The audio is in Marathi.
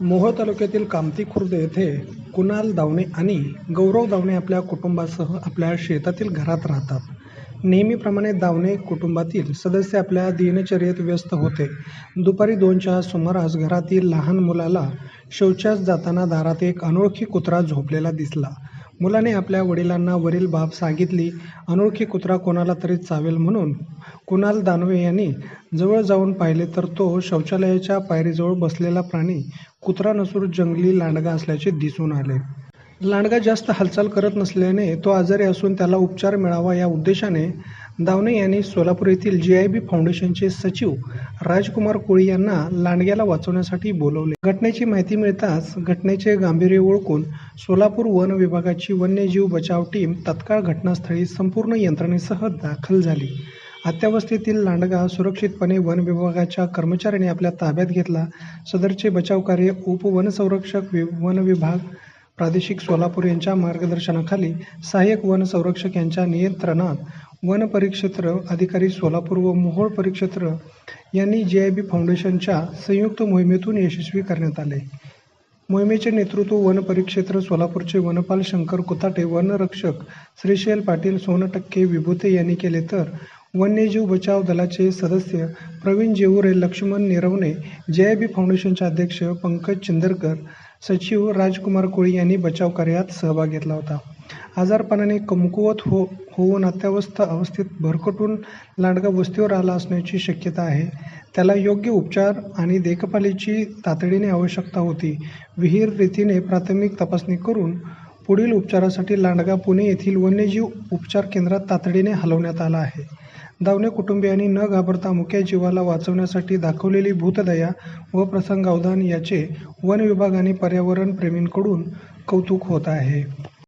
मोहोळ तालुक्यातील कामती खुर्द येथे कुणाल दावणे आणि गौरव दावणे आपल्या कुटुंबासह आपल्या शेतातील घरात राहतात. नेहमीप्रमाणे दावणे कुटुंबातील सदस्य आपल्या दिनचर्येत व्यस्त होते. दुपारी दोनच्या सुमारास घरातील लहान मुलाला शौचास जाताना दारात एक अनोळखी कुत्रा झोपलेला दिसला. मुलाने आपल्या वडिलांना वरील बाब सांगितली. अनोळखी कुत्रा कोणाला तरी चावेल म्हणून. कुणाल दानवे यांनी जवळ जाऊन पाहिले तर तो शौचालयाच्या पायरीजवळ बसलेला प्राणी कुत्रा नसून जंगली लांडगा असल्याचे दिसून आले. लांडगा जास्त हालचाल करत नसल्याने तो आजारी असून त्याला उपचार मिळावा या उद्देशाने दावणे यांनी सोलापूर येथील जी आय बी फाउंडेशनचे सचिव राजकुमार कोळी यांना लांडग्याला वाचवण्यासाठी बोलवले. घटनेची माहिती मिळताच घटनेचे गांभीर्य ओळखून सोलापूर वन विभागाची वन्यजीव बचाव टीम तत्काळ घटनास्थळी संपूर्ण यंत्रणेसह दाखल झाली. अत्यावस्थेतील लांडगा सुरक्षितपणे वन विभागाच्या कर्मचाऱ्यांनी आपल्या ताब्यात घेतला. सदरचे बचाव कार्य उपवनसंरक्षक वि वन विभाग प्रादेशिक सोलापूर यांच्या मार्गदर्शनाखाली सहाय्यक वन संरक्षक यांच्या नियंत्रणात वन परिक्षेत्र अधिकारी सोलापूर व मोहोळ परिक्षेत्र यांनी जे आय बी फाउंडेशनच्या संयुक्त मोहिमेतून यशस्वी करण्यात आले. मोहिमेचे नेतृत्व वन परिक्षेत्र सोलापूरचे वनपाल शंकर कुताटे वनरक्षक श्रीशैल पाटील सोनटक्के विभूते यांनी केले तर वन्यजीव बचाव दलाचे सदस्य प्रवीण जेऊरे लक्ष्मण निरवणे जे आय बी फाउंडेशनचे अध्यक्ष पंकज चिंदरकर सचिव राजकुमार कोळी यांनी बचाव कार्यात सहभाग घेतला होता. आजारपणाने कमकुवत हो होऊन अत्यवस्थ अवस्थेत भरकटून लांडगा वस्तीवर आला असण्याची शक्यता आहे. त्याला योग्य उपचार आणि देखभालीची तातडीने आवश्यकता होती. विहीर रीतीने प्राथमिक तपासणी करून पुढील उपचारासाठी लांडगा पुणे येथील वन्यजीव उपचार केंद्रात तातडीने हलवण्यात आला आहे. दावणे कुटुंबियांनी न घाबरता मुख्या जीवाला वाचवण्यासाठी दाखवलेली भूतदया व प्रसंगावधान याचे वन विभाग आणि पर्यावरण प्रेमींकडून कौतुक होत आहे.